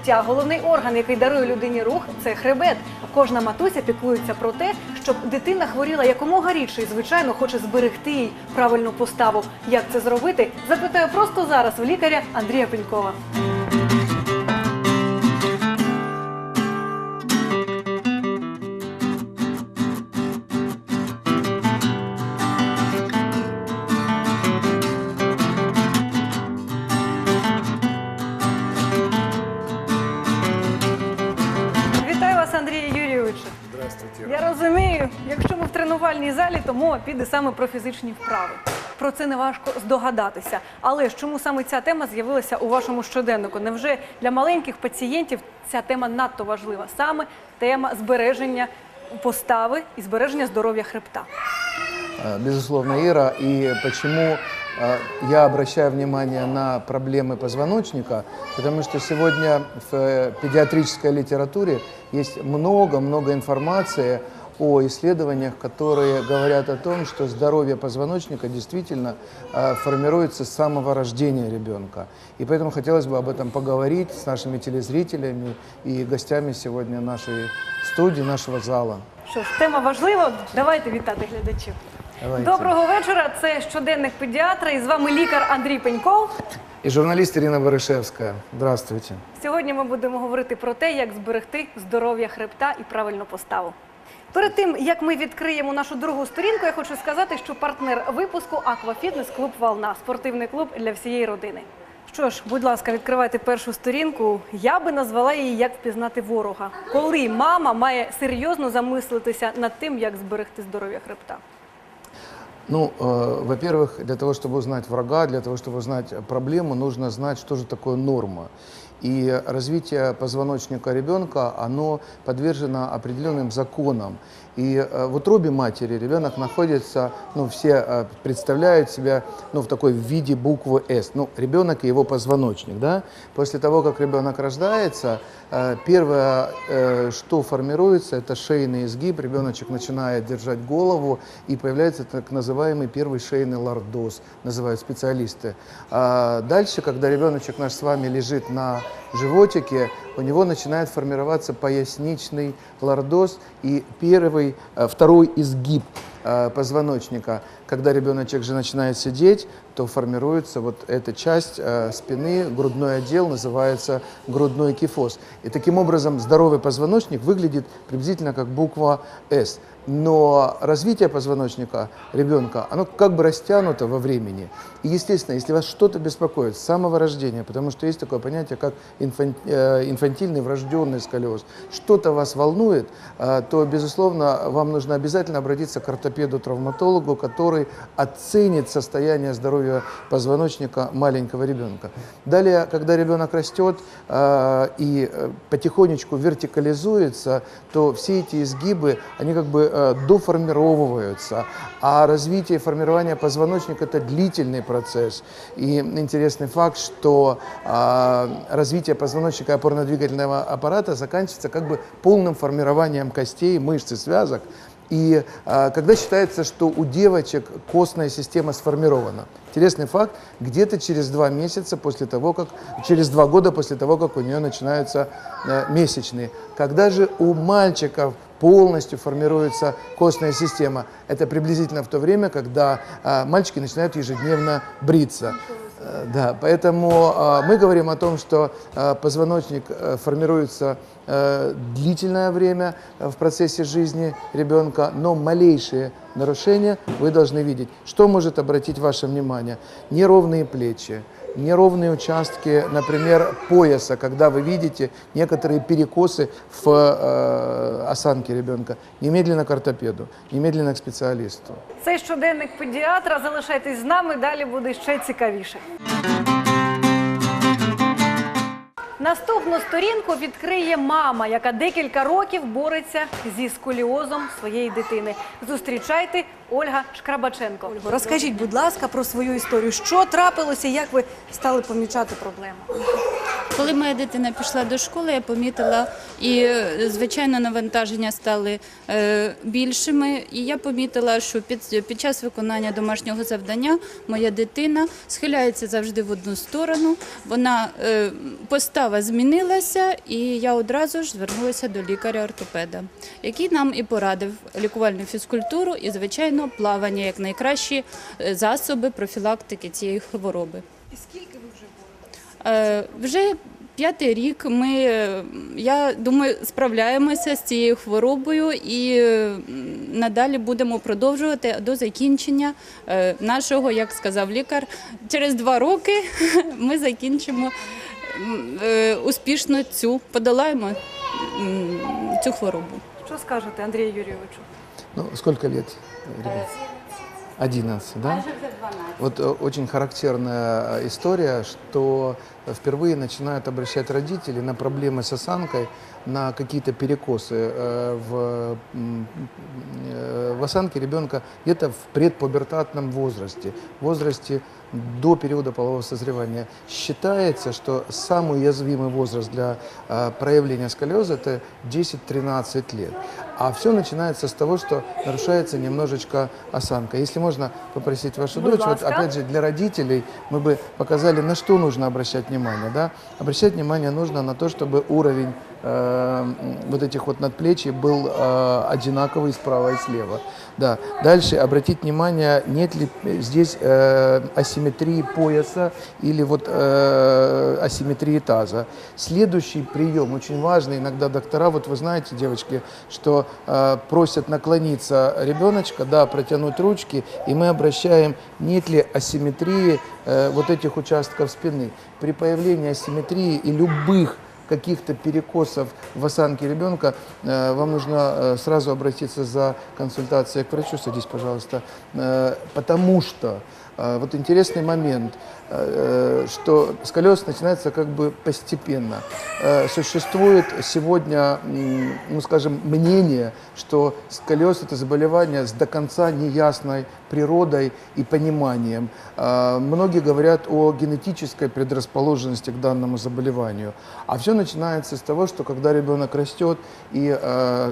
життя. Головний орган, який дарує людині рух, це хребет. Кожна матуся піклується про те, щоб дитина хворіла якомога рідше і, звичайно, хоче зберегти їй правильну поставу. Як це зробити? Запитаю просто зараз в лікаря Андрія Пенькова. Здравствуйте. Я розумію, якщо ми в тренувальній залі, то мова піде саме про фізичні вправи. Про це не важко здогадатися. Але ж чому саме ця тема з'явилася у вашому щоденнику? Невже для маленьких пацієнтів ця тема надто важлива? Саме тема збереження постави і збереження здоров'я хребта. Э, Безусловно, Ира. И почему я обращаю внимание на проблемы позвоночника? Потому что сегодня в э, педиатрической литературе есть много-много информации о исследованиях, которые говорят о том, что здоровье позвоночника действительно э, формируется с самого рождения ребенка. И поэтому хотелось бы об этом поговорить с нашими телезрителями и гостями сегодня нашей студии, нашего зала. Що ж, тема важлива. Давайте вітати глядачів. Давайте. Доброго вечора. Це щоденник педіатра. І з вами лікар Андрій Пеньков. И журналист Ирина Барышевская. Здравствуйте. Сьогодні ми будемо говорити про те, як зберегти здоров'я хребта і правильну поставу. Перед тим як ми відкриємо нашу другу сторінку, я хочу сказати, що партнер випуску Аквафітнес клуб Волна спортивний клуб для всієї родини. Що ж, будь ласка, відкривайте першу сторінку. Я би назвала її як впізнати ворога, коли мама має серйозно замислитися над тим, як зберегти здоров'я хребта. Ну, э, во-первых, для того, чтобы узнать врага, для того, чтобы узнать проблему, нужно знать, что же такое норма. И развитие позвоночника ребенка, оно подвержено определенным законам. И э, в утробе матери ребенок находится, ну, все э, представляют себя, ну, в такой виде буквы «С». Ну, ребенок и его позвоночник, да. После того, как ребенок рождается, э, первое, что формируется, это шейный изгиб. Ребеночек начинает держать голову, и появляется так называемый первый шейный лордоз, называют специалисты. А дальше, когда ребеночек наш с вами лежит на животике, у него начинает формироваться поясничный лордоз и первый, э, второй изгиб позвоночника. Когда ребеночек же начинает сидеть, то формируется вот эта часть э, спины, грудной отдел называется грудной кифоз. И таким образом здоровый позвоночник выглядит приблизительно как буква «С». Но развитие позвоночника ребенка, оно как бы растянуто во времени. И, естественно, если вас что-то беспокоит с самого рождения, потому что есть такое понятие, как э, инфантильный врожденный сколиоз, что-то вас волнует, э, то, безусловно, вам нужно обязательно обратиться к ортопеду-травматологу, который оценит состояние здоровья позвоночника маленького ребенка. Далее, когда ребенок растет э, и э, потихонечку вертикализуется, то все эти изгибы, они как бы э, доформировываются. А развитие и формирование позвоночника – это длительный процесс. И интересный факт, что э, развитие позвоночника опорно-двигательного аппарата заканчивается как бы полным формированием костей, мышц и связок. И а, когда считается, что у девочек костная система сформирована, интересный факт, где-то через два месяца после того, как, через два года после того, как у нее начинаются э, месячные. Когда же у мальчиков полностью формируется костная система, это приблизительно в то время, когда а, мальчики начинают ежедневно бриться. Э, Да, поэтому э, мы говорим о том, что э, позвоночник э, формируется э, длительное время э, в процессе жизни ребенка, но малейшие нарушения вы должны видеть. Что может обратить ваше внимание? Неровные плечи, неровные участки, например, пояса, когда вы видите некоторые перекосы в э, осанке ребенка. Немедленно к ортопеду, немедленно к специалисту. Цей щоденник педіатра. Залишайтесь з нами. Далі буде ще цікавіше. Наступну сторінку відкриє мама, яка декілька років бореться зі сколіозом своєї дитини. Зустрічайте Ольга Шкрабаченко. Ольго, розкажіть, будь ласка, про свою історію. Що трапилося, як ви стали помічати проблему? Коли моя дитина пішла до школи, я помітила і е, звичайно навантаження стали е, більшими. І я помітила, що під, під час виконання домашнього завдання моя дитина схиляється завжди в одну сторону. Вона е, постава змінилася, і я одразу ж звернулася до лікаря-ортопеда, який нам і порадив лікувальну фізкультуру і, звичайно, плавання як найкращі е, засоби профілактики цієї хвороби. І скільки ви вже боретеся? Е, Вже п'ятий рік ми, е, я думаю, справляємося з цією хворобою і надалі будемо продовжувати до закінчення нашого, як сказав лікар, через два роки ми закінчимо успішно цю, подолаємо цю хворобу. Що скажете, Андрію Юрійовичу? Ну, сколько лет? Ребят? 11, да? Вот э, очень характерная э, история, что впервые начинают обращать родители на проблемы с осанкой, на какие-то перекосы э, в, в осанке ребенка где-то в предпубертатном возрасте, в возрасте до периода полового созревания. Считается, что самый уязвимый возраст для проявления сколиоза это 10-13 лет. А все начинается с того, что нарушается немножечко осанка. Если можно попросить вашу Будь дочь, вот опять же для родителей мы бы показали, на что нужно обращать внимание. Да? Обращать внимание нужно на то, чтобы уровень э, вот этих вот надплечий был э, одинаковый справа и слева. Да. Дальше обратить внимание, нет ли здесь э, асимметрии пояса или вот э, асимметрии таза. Следующий прием, очень важный, иногда доктора, вот вы знаете, девочки, что э, просят наклониться ребеночка, да, протянуть ручки, и мы обращаем, нет ли асимметрии э, вот этих участков спины. При появлении асимметрии и любых каких-то перекосов в осанке ребенка, э, вам нужно э, сразу обратиться за консультацией к врачу. Садись, пожалуйста. Э, Потому что вот интересный момент, э, что сколиоз начинается как бы постепенно. Э, Существует сегодня, ну скажем, мнение, что сколиоз это заболевание с до конца неясной природой и пониманием. Э, Многие говорят о генетической предрасположенности к данному заболеванию. А все начинается с того, что когда ребенок растет и,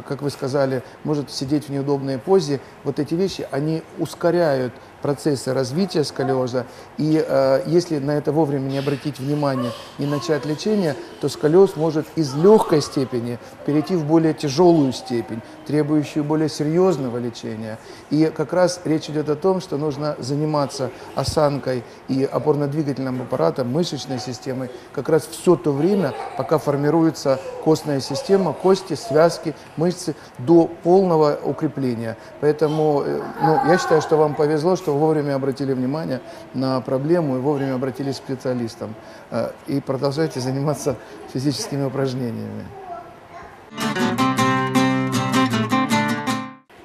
как вы сказали, может сидеть в неудобной позе, вот эти вещи, они ускоряют процессы развития сколиоза. И если на это вовремя не обратить внимание, не начать лечение, то сколиоз может из легкой степени перейти в более тяжелую степень, требующую более серьезного лечения. И как раз речь идет о том, что нужно заниматься осанкой и опорно-двигательным аппаратом, мышечной системой как раз все то время, пока формируется костная система, кости, связки, мышцы до полного укрепления. Поэтому э, ну, я считаю, что вам повезло, что вовремя обратили внимание на проблему и вовремя обратились к специалистам. Э, И продолжайте заниматься физическими упражнениями.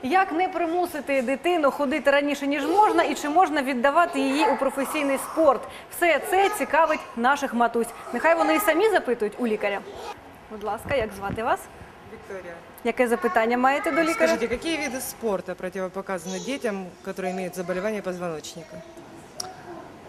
Як не примусити дитину ходити раніше, ніж можна, і чи можна віддавати її у професійний спорт? Все це цікавить наших матусь. Нехай вони і самі запитують у лікаря. Будь ласка, як звати вас? Виктория, Яке запитання маєте до лікаря? скажите, какие виды спорта противопоказаны детям, которые имеют заболевание позвоночника?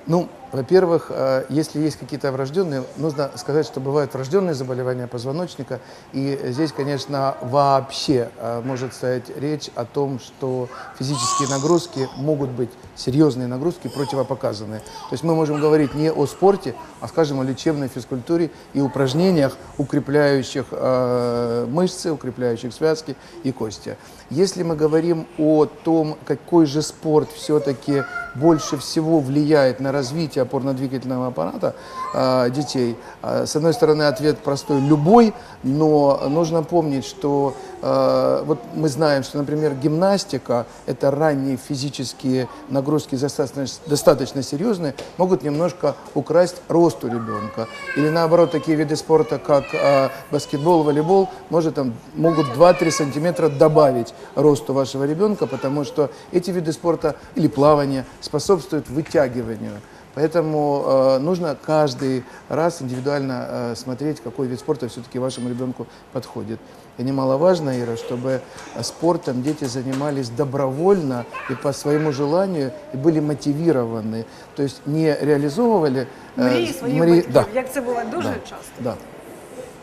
Ну, во-первых, э, если есть какие-то врожденные, нужно сказать, что бывают врожденные заболевания позвоночника, и здесь, конечно, вообще э, может стоять речь о том, что физические нагрузки могут быть, серьезные нагрузки противопоказаны. То есть мы можем говорить не о спорте, а, скажем, о лечебной физкультуре и упражнениях, укрепляющих э, мышцы, укрепляющих связки и кости. Если мы говорим о том, какой же спорт все-таки больше всего влияет на развитие опорно-двигательного аппарата э, детей, э, с одной стороны ответ простой – любой, но нужно помнить, что э, вот мы знаем, что, например, гимнастика – это ранние физические нагрузки достаточно, достаточно серьезные, могут немножко украсть рост у ребенка. Или наоборот, такие виды спорта, как э, баскетбол, волейбол, может, там, могут 2-3 сантиметра добавить росту вашего ребенка, потому что эти виды спорта или плавания способствуют вытягиванию Поэтому э, нужно каждый раз индивидуально э, смотреть, какой вид спорта все-таки вашему ребенку подходит. И немаловажно, Ира, чтобы э, спортом дети занимались добровольно и по своему желанию, и были мотивированы. То есть не реализовывали... э, Мрії своїх мрії- батьків, да, як це буває дуже да, часто. Да.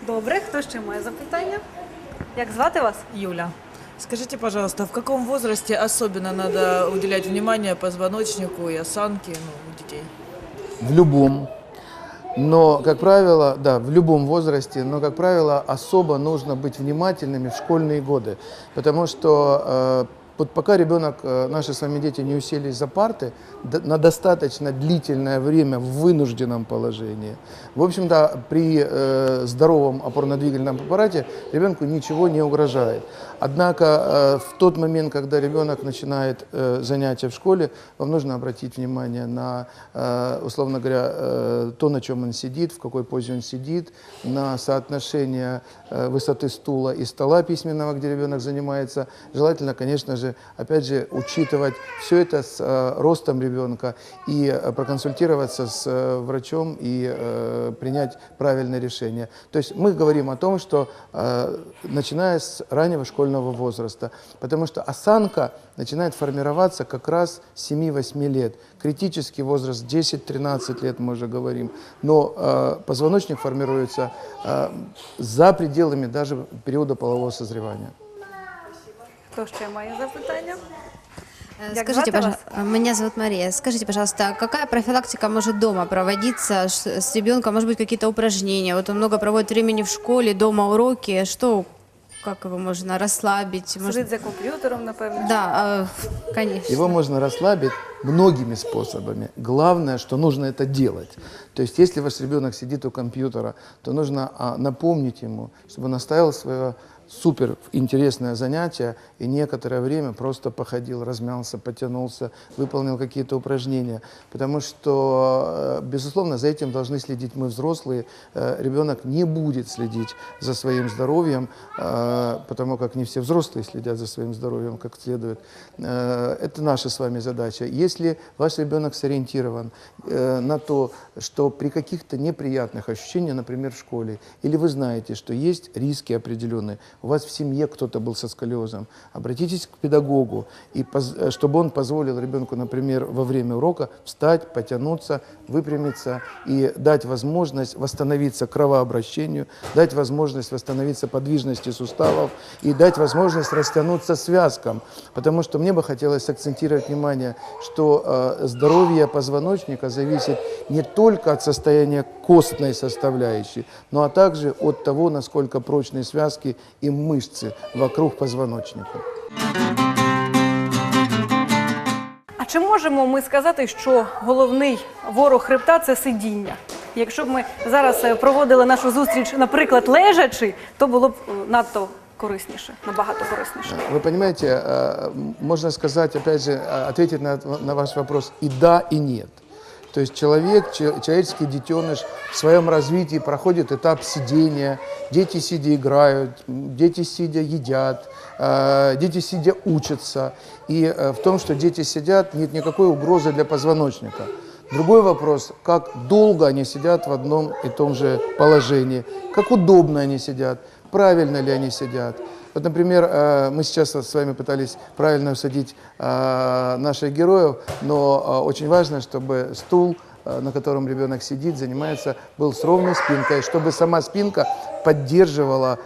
Добре, хто ще має запитання? Як звати вас? Юля. Скажите, пожалуйста, в каком возрасте особенно надо уделять внимание позвоночнику и осанке ну, у детей? В любом. Но, как правило, да, в любом возрасте, но, как правило, особо нужно быть внимательными в школьные годы. Потому что э, вот пока ребенок, э, наши с вами дети не уселись за парты на достаточно длительное время в вынужденном положении, в общем-то, при э, здоровом опорно-двигательном аппарате ребенку ничего не угрожает. Однако э, в тот момент, когда ребенок начинает э, занятия в школе, вам нужно обратить внимание на, э, условно говоря, то, на чем он сидит, в какой позе он сидит, на соотношение высоты стула и стола письменного, где ребенок занимается. Желательно, конечно же, опять же, учитывать все это с ростом ребенка и проконсультироваться с врачом и принять правильное решение. То есть мы говорим о том, что начиная с раннего школьного возраста, потому что осанка начинает формироваться как раз с 7-8 лет. Критический возраст 10-13 лет мы уже говорим. Но э, позвоночник формируется э, за пределами даже периода полового созревания. Хто ще має запитання? Э, Как Скажите, пожалуйста, меня зовут Мария. Скажите, пожалуйста, какая профилактика может дома проводиться ш- с ребенком? Может быть, какие-то упражнения? Вот он много проводит времени в школе, дома уроки. Что, как его можно расслабить? Может- Сидить за комп'ютером, напевно. Да, э, конечно. Его можно расслабить многими способами. Главное, что нужно это делать. То есть, если ваш ребенок сидит у компьютера, то нужно а, напомнить ему, чтобы он оставил свое супер интересное занятие и некоторое время просто походил, размялся, потянулся, выполнил какие-то упражнения. Потому что, э, безусловно, за этим должны следить мы, взрослые. Э, Ребенок не будет следить за своим здоровьем, э, потому как не все взрослые следят за своим здоровьем как следует. Это наша с вами задача. Если ваш ребенок сориентирован на то, что при каких-то неприятных ощущениях, например, в школе, или вы знаете, что есть риски определенные, у вас в семье кто-то был со сколиозом, обратитесь к педагогу, и э, чтобы он позволил ребенку, например, во время урока встать, потянуться, выпрямиться и дать возможность восстановиться кровообращению, дать возможность восстановиться подвижности суставов и дать возможность растянуться связкам. Потому что мне бы хотелось акцентировать внимание, что э, здоровье позвоночника зависит не только от состояния костной составляющей, но а также от того, насколько прочные связки и мышцы вокруг позвоночника. А чи можемо ми сказати, що головний ворог хребта це сидіння? Якщо б ми зараз е, проводили нашу зустріч, наприклад, лежачи, то було б е, надто корисніше, набагато корисніше. Вы понимаете, э, м, можно сказать, опять же, э, ответить на, на ваш вопрос и да, и нет. То есть человек, че- человеческий детеныш в своем развитии проходит этап сидения, дети сидя играют, дети сидя едят, э, дети сидя учатся. И э, в том, что дети сидят, нет никакой угрозы для позвоночника. Другой вопрос, как долго они сидят в одном и том же положении, как удобно они сидят, правильно ли они сидят. Вот, например, э, мы сейчас с вами пытались правильно усадить э, наших героев, но э, очень важно, чтобы стул, на котором ребенок сидит, занимается, был с ровной спинкой, чтобы сама спинка поддерживала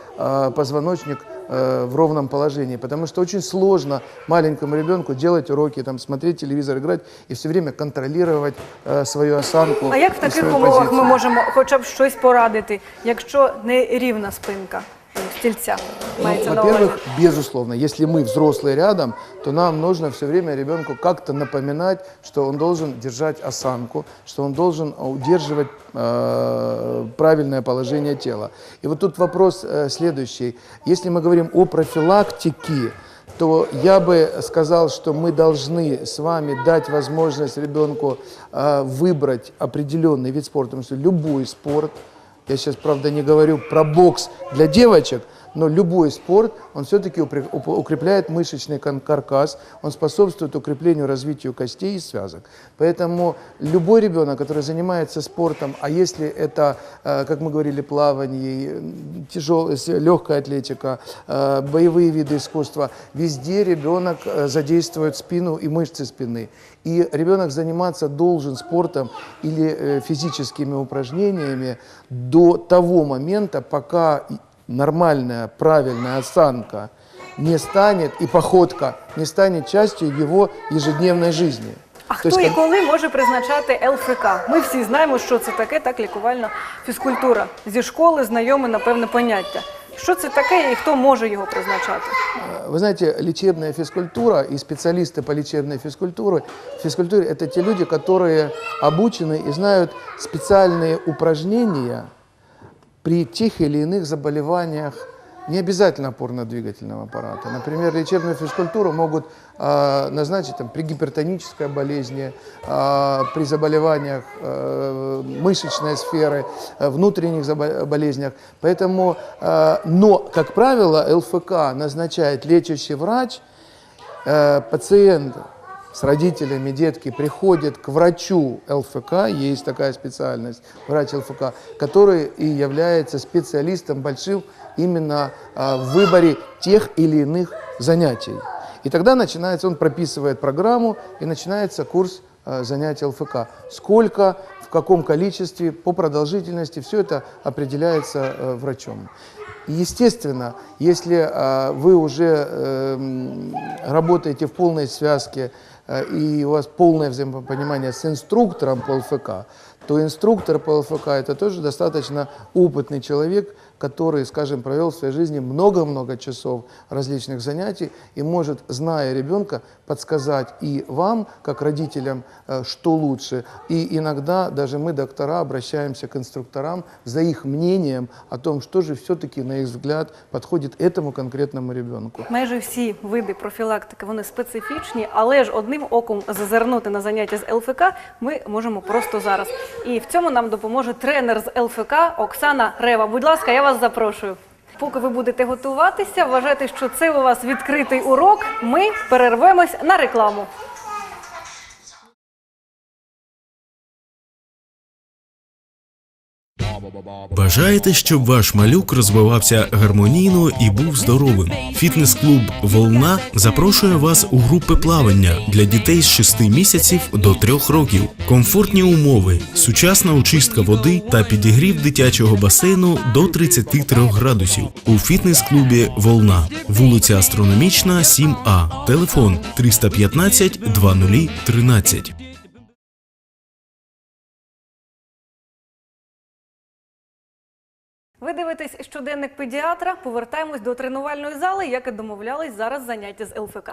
позвоночник в ровном положении, потому что очень сложно маленькому ребенку делать уроки, там, смотреть телевизор, играть и все время контролировать э, свою осанку. А як в таких умовах ми позицию. можемо хоча б щось порадити, якщо не рівна спинка ну, стільця Ну, мається на увазі? во-первых, безусловно, если мы взрослые рядом, то нам нужно все время ребенку как-то напоминать, что он должен держать осанку, что он должен удерживать э, правильное положение тела. И вот тут вопрос э, следующий. Если мы говорим о профилактике, то я бы сказал, что мы должны с вами дать возможность ребенку э, выбрать определенный вид спорта, потому что любой спорт, я сейчас, правда, не говорю про бокс для девочек, но любой спорт, он все-таки укрепляет мышечный каркас, он способствует укреплению, развитию костей и связок. Поэтому любой ребенок, который занимается спортом, а если это, э, как мы говорили, плавание, тяжелая, легкая атлетика, э, боевые виды искусства, везде ребенок э, задействует спину и мышцы спины. И ребенок заниматься должен спортом или э, физическими упражнениями до того момента, пока нормальная, правильная осанка не станет, и походка не станет частью его ежедневной жизни. А То хто есть, і как- коли може призначати ЛФК? Ми всі знаємо, що це таке, так лікувальна фізкультура. Зі школи знайоме, напевне, поняття. Що це таке і хто може його призначати? Вы знаете, лечебная физкультура и специалисты по лечебной физкультуре, физкультуре это те люди, которые обучены и знают специальные упражнения при тех или иных заболеваниях, не обязательно опорно-двигательного аппарата. Например, лечебную физкультуру могут э, назначить там, при гипертонической болезни, э, при заболеваниях э, мышечной сферы, э, внутренних болезнях. Поэтому, э, но, как правило, ЛФК назначает лечащий врач, э, пациент с родителями детки приходит к врачу ЛФК, есть такая специальность, врач ЛФК, который и является специалистом большим именно э, в выборе тех или иных занятий. И тогда начинается, он прописывает программу, и начинается курс э, занятий ЛФК. Сколько, в каком количестве, по продолжительности, все это определяется э, врачом. Естественно, если э, вы уже э, работаете в полной связке и у вас полное взаимопонимание с инструктором по ЛФК, то инструктор по ЛФК это тоже достаточно опытный человек, который, скажем, провел в своей жизни много-много часов различных занятий и может, зная ребенка, подсказать и вам, как родителям, э, что лучше. И иногда даже мы, доктора, обращаемся к инструкторам за их мнением о том, что же все-таки, на их взгляд, подходит этому конкретному ребенку. Майже всі види профілактики вони специфічні, але ж одним оком зазирнути на заняття з ЛФК ми можемо просто зараз. І в цьому нам допоможе тренер з ЛФК Оксана Рева. Будь ласка, я вас запрошую. Поки ви будете готуватися, вважайте, що це у вас відкритий урок. Ми перервемось на рекламу. Бажаєте, щоб ваш малюк розвивався гармонійно і був здоровим? Фітнес-клуб Волна запрошує вас у групи плавання для дітей з 6 місяців до 3 років. Комфортні умови, сучасна очистка води та підігрів дитячого басейну до 33 градусів у фітнес-клубі Волна, вулиця Астрономічна, 7А. Телефон 315 2013. Ви дивитесь щоденник педіатра. Повертаємось до тренувальної зали, як і домовлялись зараз заняття з ЛФК.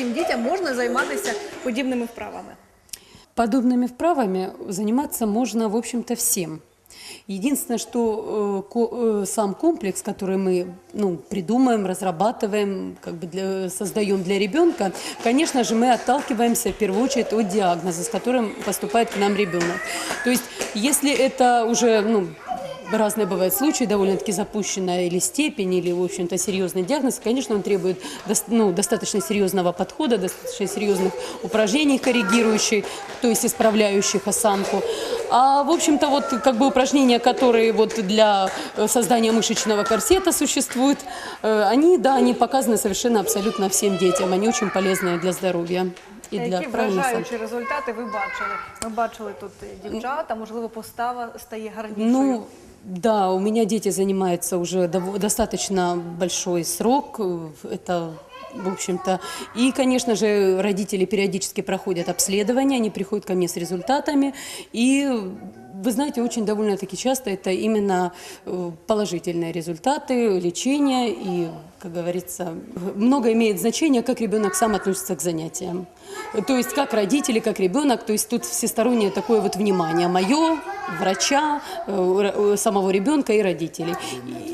всім дітям можна займатися подібними вправами? Подобными вправами заниматься можно, в общем-то, всем. Единственное, что э, ко- э, сам комплекс, который мы ну, придумаем, разрабатываем, как бы для, создаем для ребенка, конечно же, мы отталкиваемся в первую очередь от диагноза, с которым поступает к нам ребенок. То есть, если это уже ну, разные бывают случаи, довольно-таки запущенная или степень, или, в общем-то, серьезный диагноз, конечно, он требует дос- ну, достаточно серьезного подхода, достаточно серьезных упражнений коррегирующих, то есть исправляющих осанку. А, в общем-то, вот как бы упражнения, которые вот для э, создания мышечного корсета существуют, э, они, да, они показаны совершенно абсолютно всем детям. Они очень полезные для здоровья и для Які правильной осанки. вражаючі результати ви бачили? Ми бачили тут е, дівчата, можливо, постава стає гарнішою. Ну, да, у меня дети занимаются уже достаточно большой срок. э, Это в общем-то. И, конечно же, родители периодически проходят обследование, они приходят ко мне с результатами. И, вы знаете, очень довольно-таки часто это именно э, положительные результаты лечения. И, как говорится, много имеет значения, как ребенок сам относится к занятиям. То есть как родители, как ребенок, то есть тут всестороннее такое вот внимание мое, врача, э, э, самого ребенка и родителей.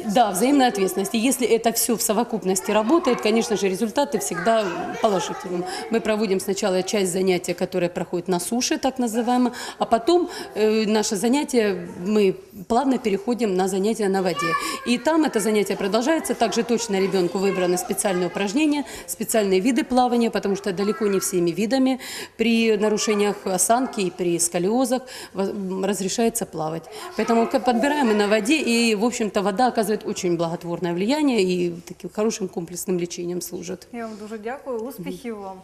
Да, взаимная ответственность. И если это все в совокупности работает, конечно же, результаты всегда положительные. Мы проводим сначала часть занятия, которая проходит на суше, так называемое, а потом э, наше занятие, мы плавно переходим на занятия на воде. И там это занятие продолжается. Также точно ребенку выбраны специальные упражнения, специальные виды плавания, потому что далеко не всеми видами при нарушениях осанки и при сколиозах воз- м, разрешается плавать. Поэтому к- подбираем и на воде, и, в общем-то, вода оказывает очень благотворное влияние и таким хорошим комплексным лечением служит. Я вам дуже дякую, успіхів вам.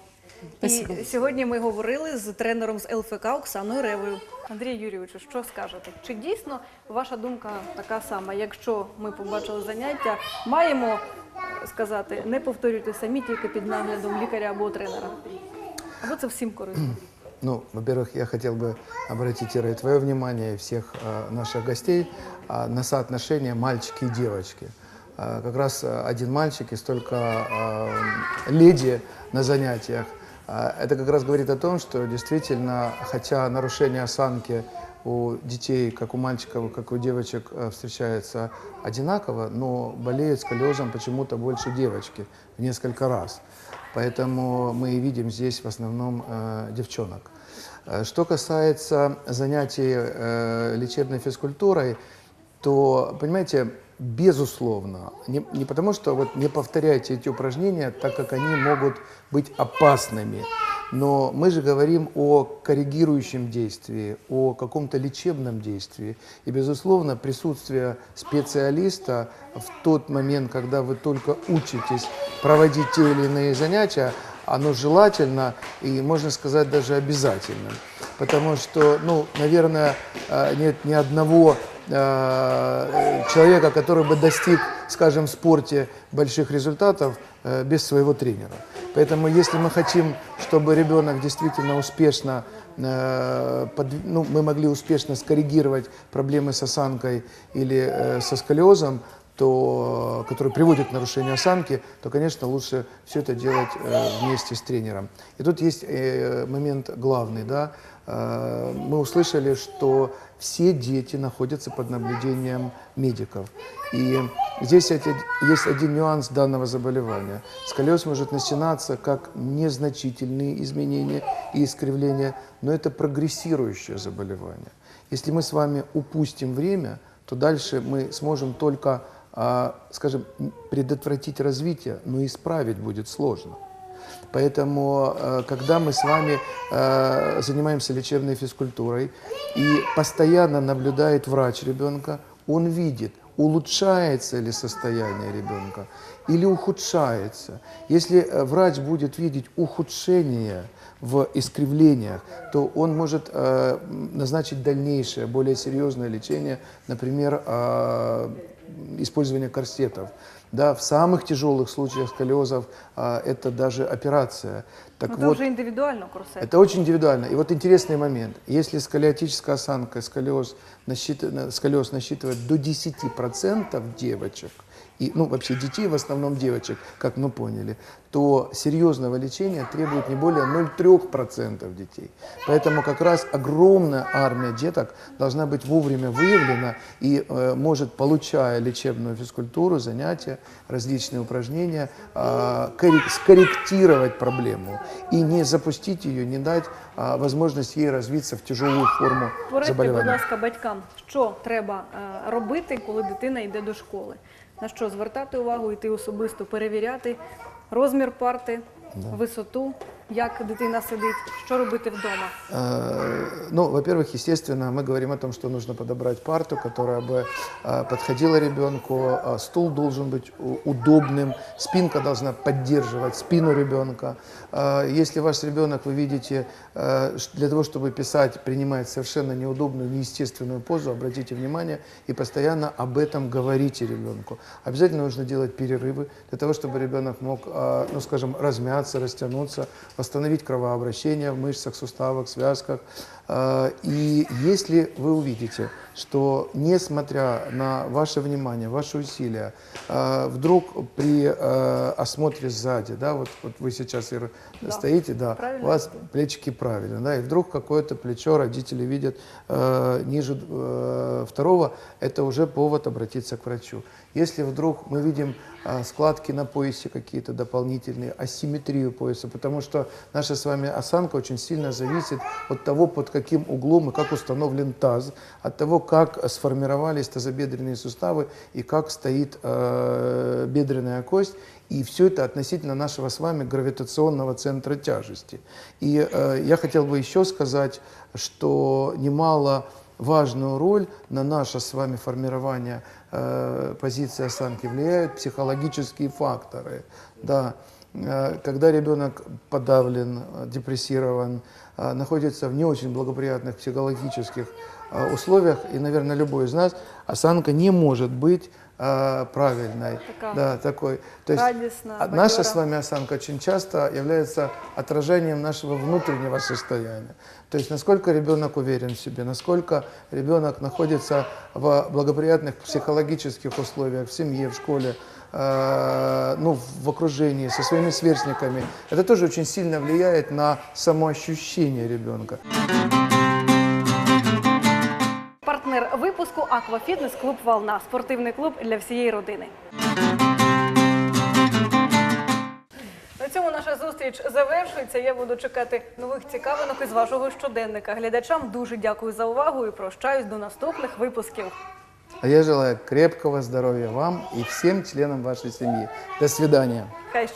Спасибо. І сьогодні ми говорили з тренером з ЛФК Оксаною Ревою. Андрій Юрійовичу, що скажете? Чи дійсно ваша думка така сама? Якщо ми побачили заняття, маємо е, сказати, не повторюйте самі тільки під наглядом лікаря або тренера. Або це всім корисно. Ну, во-первых, я хотел бы обратить, Ира, и твое внимание, и всех э, наших гостей э, на соотношение мальчики и девочки. Э, как раз э, один мальчик и столько э, леди на занятиях. Э, это как раз говорит о том, что действительно, хотя нарушение осанки у детей, как у мальчиков, как у девочек, э, встречается одинаково, но болеют сколиозом почему-то больше девочки в несколько раз. Поэтому мы и видим здесь в основном э, девчонок. Э, Что касается занятий э, лечебной физкультурой, то, понимаете, безусловно, не, не потому что вот не повторяйте эти упражнения, так как они могут быть опасными, но мы же говорим о коррегирующем действии, о каком-то лечебном действии. И, безусловно, присутствие специалиста в тот момент, когда вы только учитесь проводить те или иные занятия, оно желательно и, можно сказать, даже обязательно. Потому что, ну, наверное, э, нет ни одного э, человека, который бы достиг, скажем, в спорте больших результатов э, без своего тренера. Поэтому, если мы хотим, чтобы ребенок действительно успешно, э, подв- ну, мы могли успешно скоррегировать проблемы с осанкой или э, со сколиозом, то, который приводит к нарушению осанки, то, конечно, лучше все это делать э, вместе с тренером. И тут есть э, момент главный, да. Э, мы услышали, что все дети находятся под наблюдением медиков. И здесь есть один нюанс данного заболевания. Сколиоз может начинаться как незначительные изменения и искривления, но это прогрессирующее заболевание. Если мы с вами упустим время, то дальше мы сможем только, а, скажем, предотвратить развитие, но исправить будет сложно. Поэтому, э, когда мы с вами э, занимаемся лечебной физкультурой и постоянно наблюдает врач ребенка, он видит, улучшается ли состояние ребенка или ухудшается. Если э, врач будет видеть ухудшение в искривлениях, то он может назначить дальнейшее, более серьезное лечение, например, использование корсетов. Да, в самых тяжелых случаях сколиозов а, это даже операция. Так Ну, це вот, вже індивідуально курсет. это очень индивидуально. И вот интересный момент. Если сколиотическая осанка, сколиоз, насчит- сколиоз насчитывает до 10% девочек и, ну, вообще детей, в основном девочек, как мы поняли, то серьезного лечения требует не более 0,3% детей. Поэтому как раз огромная армия деток должна быть вовремя выявлена и э, может, получая лечебную физкультуру, занятия, различные упражнения, э, коррек- скорректировать проблему и не запустить ее, не дать э, возможность ей развиться в тяжелую форму Порадьте, будь заболевания. ласка, батькам, що треба робити, коли дитина йде до школи. На що звертати увагу, йти особисто перевіряти розмір парти, висоту, як дитина сидить, що робити вдома. Э, Ну, во-первых, естественно, мы говорим о том, что нужно подобрать парту, которая бы э, подходила ребенку, а стул должен быть удобным, спинка должна поддерживать спину ребенка. Э, Если ваш ребенок, вы видите, э, для того, чтобы писать, принимает совершенно неудобную, неестественную позу, обратите внимание и постоянно об этом говорите ребенку. Обязательно нужно делать перерывы для того, чтобы ребенок мог, э, ну, скажем, размяться, растянуться, восстановить кровообращение в мышцах, суставах, связках. Э, И если вы увидите, что несмотря на ваше внимание, ваши усилия, э, вдруг при э, осмотре сзади, да, вот, вот вы сейчас Ира, стоите, да, Правильно у вас плечики правильно, да, и вдруг какое-то плечо родители видят ниже второго, это уже повод обратиться к врачу. Если вдруг мы видим складки на поясе какие-то дополнительные, асимметрию пояса, потому что наша с вами осанка очень сильно зависит от того, под каким углом и как установлен таз, от того, как сформировались тазобедренные суставы и как стоит э, бедренная кость. И все это относительно нашего с вами гравитационного центра тяжести. И э, я хотел бы еще сказать, что немало важную роль на наше с вами формирование э, позиции осанки влияют психологические факторы. Да. Э, Когда ребенок подавлен, депрессирован, находится в не очень благоприятных психологических э, условиях, и, наверное, любой из нас, осанка не может быть э, правильной. Такая да, такой. То есть радостная, а наша с вами осанка очень часто является отражением нашего внутреннего состояния. То есть насколько ребенок уверен в себе, насколько ребенок находится в благоприятных психологических условиях, в семье, в школе, ну, в окружении, со своими сверстниками. Это тоже очень сильно влияет на самоощущение ребенка. Партнер випуску Аквафітнес клуб Волна. Спортивний клуб для всієї родини. На цьому наша зустріч завершується. Я буду чекати нових цікавинок із вашого щоденника. Глядачам дуже дякую за увагу і прощаюсь до наступних випусків. А я желаю крепкого здоровья вам и всем членам вашей семьи. До свидания. Хай!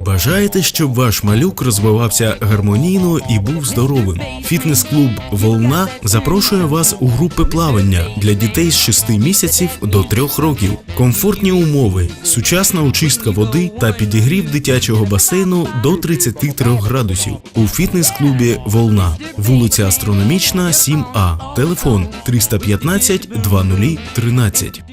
Бажаєте, щоб ваш малюк розвивався гармонійно і був здоровим? Фітнес-клуб Волна запрошує вас у групи плавання для дітей з 6 місяців до 3 років. Комфортні умови, сучасна очистка води та підігрів дитячого басейну до 33 градусів у фітнес-клубі Волна, вулиця Астрономічна, 7А, телефон 315 2013.